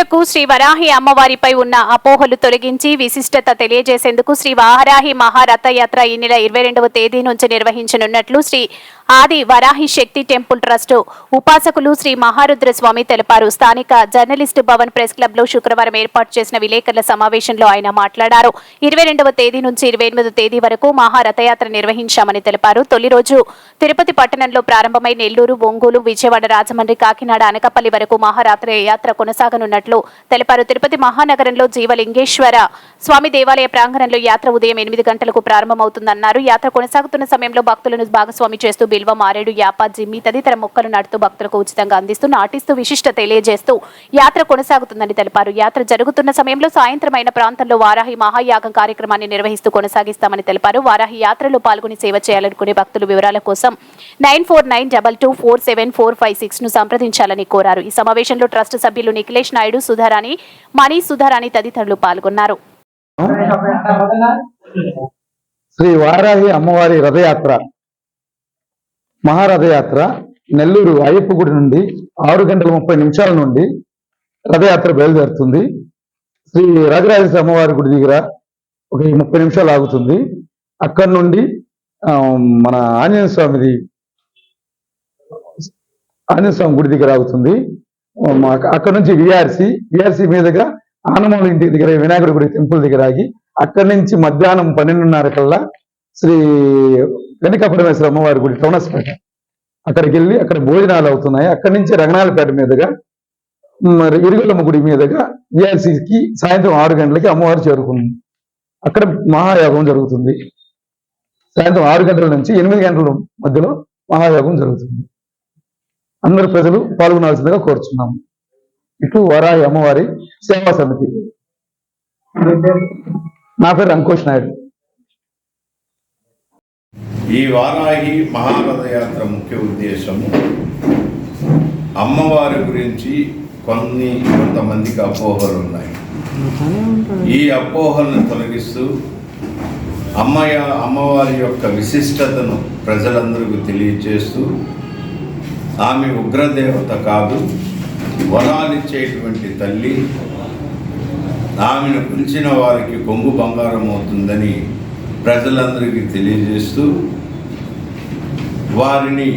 భక్తులకు శ్రీ వరాహి అమ్మవారిపై ఉన్న అపోహలు తొలగించి విశిష్టత తెలియజేసేందుకు శ్రీ వారాహి మహారథయాత్ర ఈ నెల ఇరవై రెండవ తేదీ నుంచి నిర్వహించనున్నట్లు శ్రీ ఆది వరాహి శక్తి టెంపుల్ ట్రస్ట్. ఉపాసకులు శ్రీ మహారుద్ర స్వామి తెలిపారు. స్థానిక జర్నలిస్టు భవన్ ప్రెస్ క్లబ్లో శుక్రవారం ఏర్పాటు చేసిన విలేకరుల సమావేశంలో ఆయన మాట్లాడారు. ఇరవై రెండవ తేదీ నుంచి ఇరవై ఎనిమిదవ తేదీ వరకు మహారథయాత్ర నిర్వహించామని తెలిపారు. తొలి రోజు తిరుపతి పట్టణంలో ప్రారంభమై నెల్లూరు ఒంగోలు విజయవాడ రాజమండ్రి కాకినాడ అనకపల్లి వరకు మహారాత్రి యాత్ర కొనసాగనున్నట్లు తెలిపారు. తిరుపతి మహానగరంలో జీవలింగేశ్వర స్వామి దేవాలయ ప్రాంగణంలో యాత్ర ఉదయం ఎనిమిది గంటలకు ప్రారంభమవుతుందన్నారు. యాత్ర కొనసాగుతున్న సమయంలో భక్తులను భాగస్వామి చేస్తూ బిల్వ మారేడు యాప జిమ్మి తదితర మొక్కలు నాటుతూ భక్తులకు ఉచితంగా అందిస్తూ నాటిస్తూ విశిష్ట తెలియజేస్తూ యాత్ర కొనసాగుతుందని తెలిపారు. యాత్ర జరుగుతున్న సమయంలో సాయంత్రం అయిన ప్రాంతంలో వారాహి మహాయాగం కార్యక్రమాన్ని నిర్వహిస్తూ కొనసాగిస్తామని తెలిపారు. వారాహి యాత్రలో పాల్గొని సేవ చేయాలనుకునే భక్తుల వివరాల కోసం nine four nine double two four seven four five సిక్స్ను సంప్రదించాలని కోరారు. ఈ సమావేశంలో ట్రస్ట్ సభ్యులు నిఖిలేష్ నాయుడు సుధారాణి మణి సుధారాణి తదితరులు పాల్గొన్నారు. శ్రీ వారాహి అమ్మవారి రథయాత్ర మహారథయాత్ర నెల్లూరు అయ్యప్ప గుడి నుండి ఆరు గంటల ముప్పై నిమిషాల నుండి రథయాత్ర బయలుదేరుతుంది. శ్రీ రాజరాజేశ్వర అమ్మవారి గుడి దగ్గర ఒక ముప్పై నిమిషాలు ఆగుతుంది. అక్కడి నుండి మన ఆంజనేయ స్వామిది ఆంజనేయ స్వామి గుడి దగ్గర ఆగుతుంది. మా- అక్కడ నుంచి విఆర్సి విఆర్సి మీదుగా ఆనమూల ఇంటి దగ్గర వినాయకుడి గుడి టెంపుల్ దగ్గర ఆగి అక్కడి నుంచి మధ్యాహ్నం పన్నెండున్నర కల్లా శ్రీ వెనకపరమేశ్వర అమ్మవారి గుడి టౌనస్పేట. అక్కడికి వెళ్ళి అక్కడ భోజనాలు అవుతున్నాయి. అక్కడి నుంచి రంగనాలపేట మీదుగా మరి ఇరుగులమ్మ గుడి మీదుగా విఆర్సికి సాయంత్రం ఆరు గంటలకి అమ్మవారు చేరుకుంది. అక్కడ మహాయోగం జరుగుతుంది. సాయంత్రం ఆరు గంటల నుంచి ఎనిమిది గంటల మధ్యలో మహాయోగం జరుగుతుంది. అందరు ప్రజలు పాల్గొనాల్సిందిగా కోరుచున్నాము. ఇటు వరాయి అమ్మవారి సేవా సమితి. నా పేరు అంకుష్ నాయుడు. ఈ వారాహి మహారథయాత్ర ముఖ్య ఉద్దేశము అమ్మవారి గురించి కొన్ని కొంతమందికి అపోహలు ఉన్నాయి. ఈ అపోహలను తొలగిస్తూ అమ్మయ అమ్మవారి యొక్క విశిష్టతను ప్రజలందరికీ తెలియచేస్తూ ఆమె ఉగ్రదేవత కాదు వరాలిచ్చేటువంటి తల్లి ఆమెను పిలిచిన వారికి కొంగు బంగారం అవుతుందని ప్రజలందరికీ తెలియజేస్తూ వారిని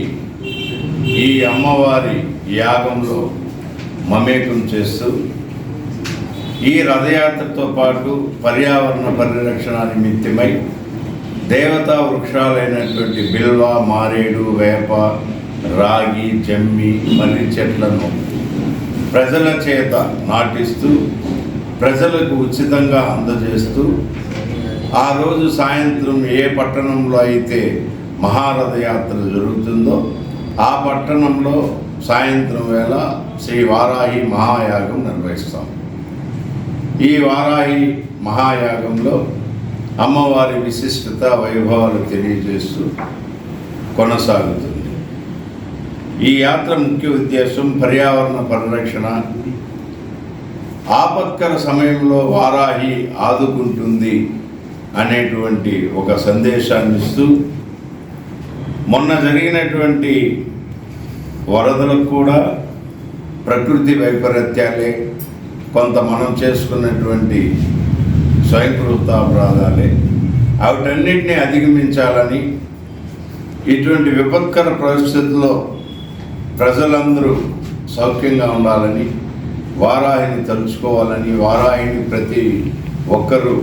ఈ అమ్మవారి యాగంలో మమేకం చేస్తూ ఈ రథయాత్రతో పాటు పర్యావరణ పరిరక్షణ నిమిత్తమై దేవతా వృక్షాలైనటువంటి బిల్వ మారేడు వేప రాగి జమ్మి మర్రి చెట్లను ప్రజల చేత నాటిస్తూ ప్రజలకు ఉచితంగా అందజేస్తూ ఆ రోజు సాయంత్రం ఏ పట్టణంలో అయితే మహారథయాత్ర జరుగుతుందో ఆ పట్టణంలో సాయంత్రం వేళ శ్రీ వారాహి మహాయాగం నిర్వహిస్తాం. ఈ వారాహి మహాయాగంలో అమ్మవారి విశిష్టత వైభవాలు తెలియజేస్తూ కొనసాగుతుంది. ఈ యాత్ర ముఖ్య ఉద్దేశం పర్యావరణ పరిరక్షణ. ఆపత్కర సమయంలో వారాహి ఆదుకుంటుంది అనేటువంటి ఒక సందేశాన్ని ఇస్తూ మొన్న జరిగినటువంటి వరదలకు కూడా ప్రకృతి వైపరీత్యాలే కొంత మనం చేసుకున్నటువంటి స్వయంకృతాపరాధాలే. వాటన్నిటిని అధిగమించాలని ఇటువంటి విపత్కర పరిస్థితుల్లో ప్రజలందరూ సౌఖ్యంగా ఉండాలని వారాహిని తలుచుకోవాలని వారాహిని ప్రతి ఒక్కరూ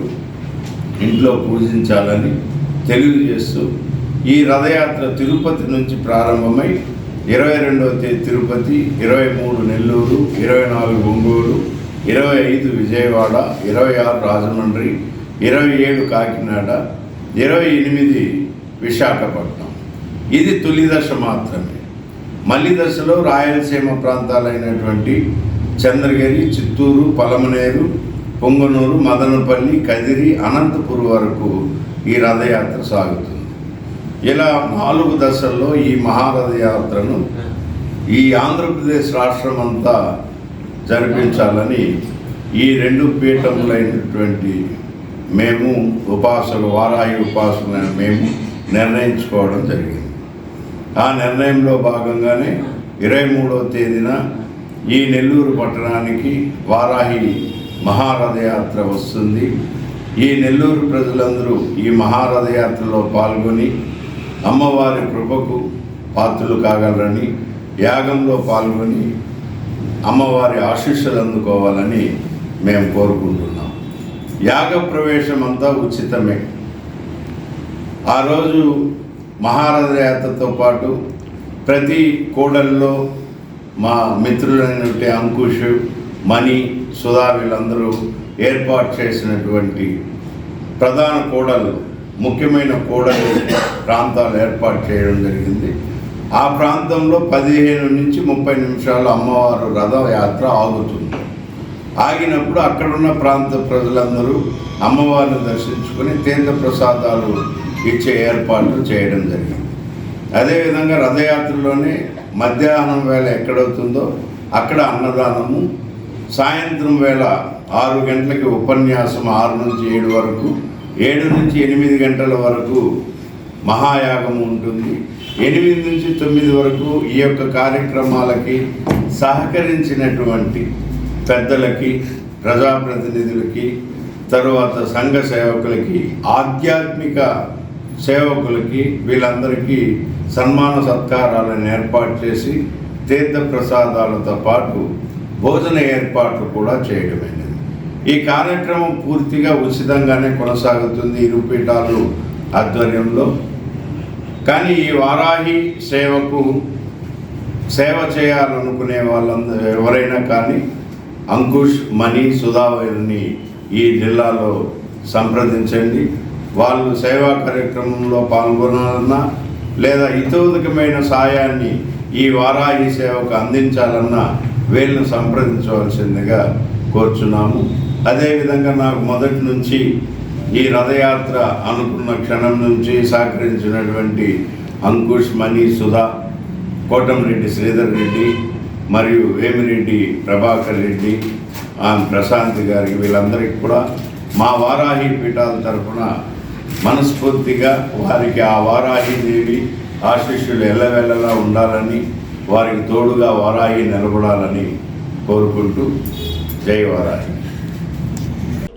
ఇంట్లో పూజించాలని తెలియజేస్తూ ఈ రథయాత్ర తిరుపతి నుంచి ప్రారంభమై ఇరవై రెండవ తేదీ తిరుపతి ఇరవై మూడు నెల్లూరు ఇరవై నాలుగు ఒంగోలు ఇరవై ఐదు విజయవాడ ఇరవై ఆరు రాజమండ్రి ఇరవై ఏడు కాకినాడ ఇరవై ఎనిమిది విశాఖపట్నం. ఇది తొలి దశ మాత్రమే. మళ్ళీ దశలో రాయలసీమ ప్రాంతాలైనటువంటి చంద్రగిరి చిత్తూరు పలమనేరు పొంగనూరు మదనపల్లి కదిరి అనంతపురం వరకు ఈ రథయాత్ర సాగుతుంది. ఇలా నాలుగు దశల్లో ఈ మహారథయాత్రను ఈ ఆంధ్రప్రదేశ్ రాష్ట్రం అంతా జరిపించాలని ఈ రెండు పీఠములైనటువంటి మేము ఉపాసలు వారాయి ఉపాసన మేము నిర్ణయించుకోవడం జరిగింది. ఆ నిర్ణయంలో భాగంగానే ఇరవై మూడవ తేదీన ఈ నెల్లూరు పట్టణానికి వారాహి మహారథయాత్ర వస్తుంది. ఈ నెల్లూరు ప్రజలందరూ ఈ మహారథయాత్రలో పాల్గొని అమ్మవారి కృపకు పాత్రలు కాగలరని యాగంలో పాల్గొని అమ్మవారి ఆశీస్సులు అందుకోవాలని మేము కోరుకుంటున్నాం. యాగ ప్రవేశం అంతా ఉచితమే. ఆ రోజు మహారథయాత్రతో పాటు ప్రతి కూడల్లో మా మిత్రులైనటువంటి అంకుష్ మణి సుధా వీళ్ళందరూ ఏర్పాటు చేసినటువంటి ప్రధాన కూడలు ముఖ్యమైన కూడలి ప్రాంతాలు ఏర్పాటు చేయడం జరిగింది. ఆ ప్రాంతంలో పదిహేను నుంచి ముప్పై నిమిషాలు అమ్మవారు రథయాత్ర ఆగుతుంది. ఆగినప్పుడు అక్కడున్న ప్రాంత ప్రజలందరూ అమ్మవారిని దర్శించుకొని తీర్థ ప్రసాదాలు ఇచ్చే ఏర్పాట్లు చేయడం జరిగింది. అదేవిధంగా రథయాత్రలోనే మధ్యాహ్నం వేళ ఎక్కడవుతుందో అక్కడ అన్నదానము సాయంత్రం వేళ ఆరు గంటలకి ఉపన్యాసం ఆరు నుంచి ఏడు వరకు ఏడు నుంచి ఎనిమిది గంటల వరకు మహాయాగం ఉంటుంది. ఎనిమిది నుంచి తొమ్మిది వరకు ఈ యొక్క కార్యక్రమాలకి సహకరించినటువంటి పెద్దలకి ప్రజాప్రతినిధులకి తరువాత సంఘ సేవకులకి ఆధ్యాత్మిక సేవకులకి వీళ్ళందరికీ సన్మాన సత్కారాలను ఏర్పాటు చేసి తీర్థ ప్రసాదాలతో పాటు భోజన ఏర్పాట్లు కూడా చేయడమైనది. ఈ కార్యక్రమం పూర్తిగా ఉచితంగానే కొనసాగుతుంది ఇరుపీఠాలు ఆధ్వర్యంలో. కానీ ఈ వారాహి సేవకు సేవ చేయాలనుకునే వాళ్ళందరూ ఎవరైనా కానీ అంకుష్ మణి సుధావరిని ఈ జిల్లాలో సంప్రదించండి. వాళ్ళు సేవా కార్యక్రమంలో పాల్గొనాలన్నా లేదా హితోదకమైన సాయాన్ని ఈ వారాహి సేవకు అందించాలన్నా వీళ్ళని సంప్రదించవలసిందిగా కోరుచున్నాము. అదేవిధంగా నాకు మొదటి నుంచి ఈ రథయాత్ర అనుకున్న క్షణం నుంచి సహకరించినటువంటి అంకుష్ మణి సుధా కోటంరెడ్డి శ్రీధర్ రెడ్డి మరియు వేమిరెడ్డి ప్రభాకర్ రెడ్డి ఆమె ప్రశాంత్ గారికి వీళ్ళందరికీ కూడా మా వారాహి పీఠాల తరఫున మనస్ఫూర్తిగా వారికి ఆ వారాహి దేవి ఆశిష్యులు ఎల్లవెల్లలా ఉండాలని వారికి తోడుగా వారాహి నిలబడాలని కోరుకుంటూ జై వారాహి.